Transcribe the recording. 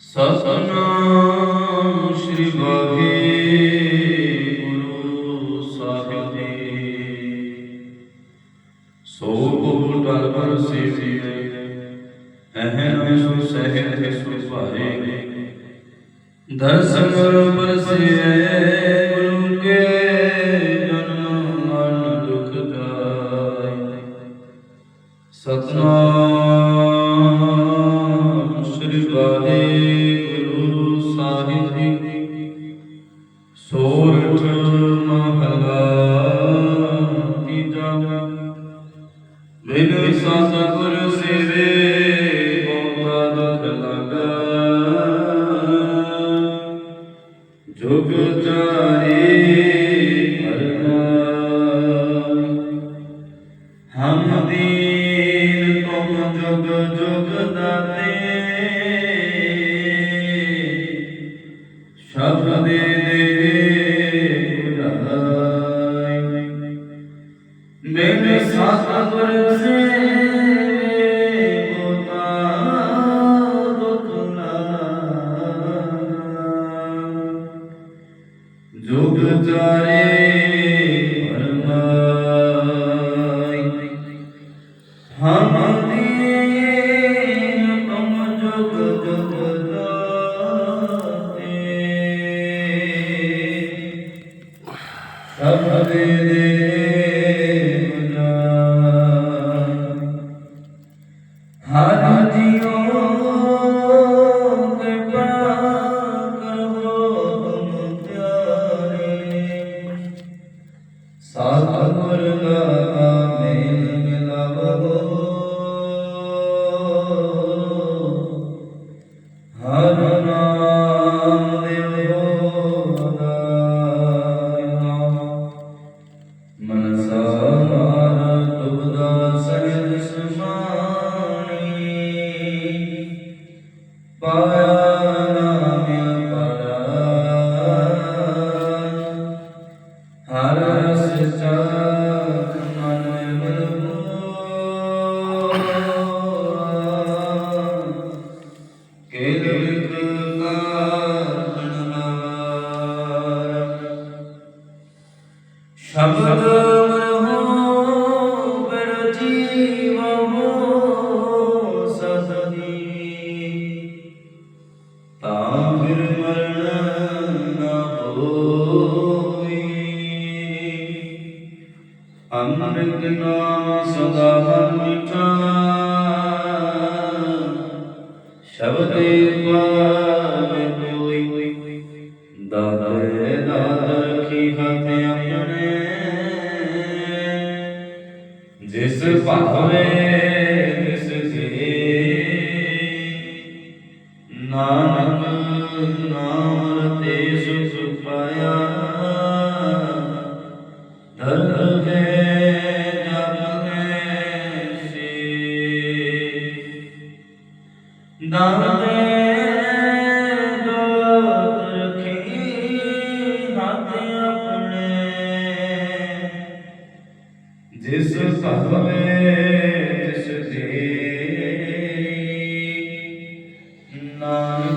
ਸਤਨਾਮ ਸ੍ਰੀ ਵਾਹਿਗੁਰੂ ਸਾਹਿਬ ਜੀ। ਸੋ ਕੋ ਟਲ ਪਰ ਸੇਵੀਏ ਅਹਮ ਸੁ ਸਹਿਜ ਸੁ ਭਾਏ ਦਰਸ਼ਨ ਪਰਸਿਐ ਗੁਰੂ ਕੇ ਜਨਮ ਮਨ ਦੁਖ ਜਾਏ। ਸਤਨਾਮ ਵਾਹਿਗੁਰੂ ਸਾਹਿਬ ਜੀ। ਸੋਰਠ ਮਹਲਾ ਤੀਜਾ ਬਿਨ ਸਤਿਗੁਰ ਸੇਵੇ ਬਹੁਤਾ ਦੁਖ ਲਾਗਾ। ਜੁਗ ਚਾਰੇ ਮੇਰੇ ਸਤਿਗੁਰ ਸੇ ਹੋਤਾ ਦੁਖ ਲਾਗਾ ਜੁਗ ਚਾਰੇ ਪਰਮਾਈ। ਹਮ ਦੀਨ ਅੰਮ੍ਰਿਤ ਨਾਮ ਸਦਾ ਮਨ ਮਿਠਾ ਸ਼ਬਦੇ ਪਾਵੇ ਕੋਈ। ਦਾਤੇ ਦਾਤ ਰਖੀ ਹੱਥ ਆਪਣੇ। ਜਿਸ ਭਾਵੇ ਦਾਤੇ ਦਾਤ ਰਖੀ ਹੱਥ ਆਪਣੇ ਜਿਸ ਭਾਵੇ ਤਿਸ ਦੇ ਨਾਮ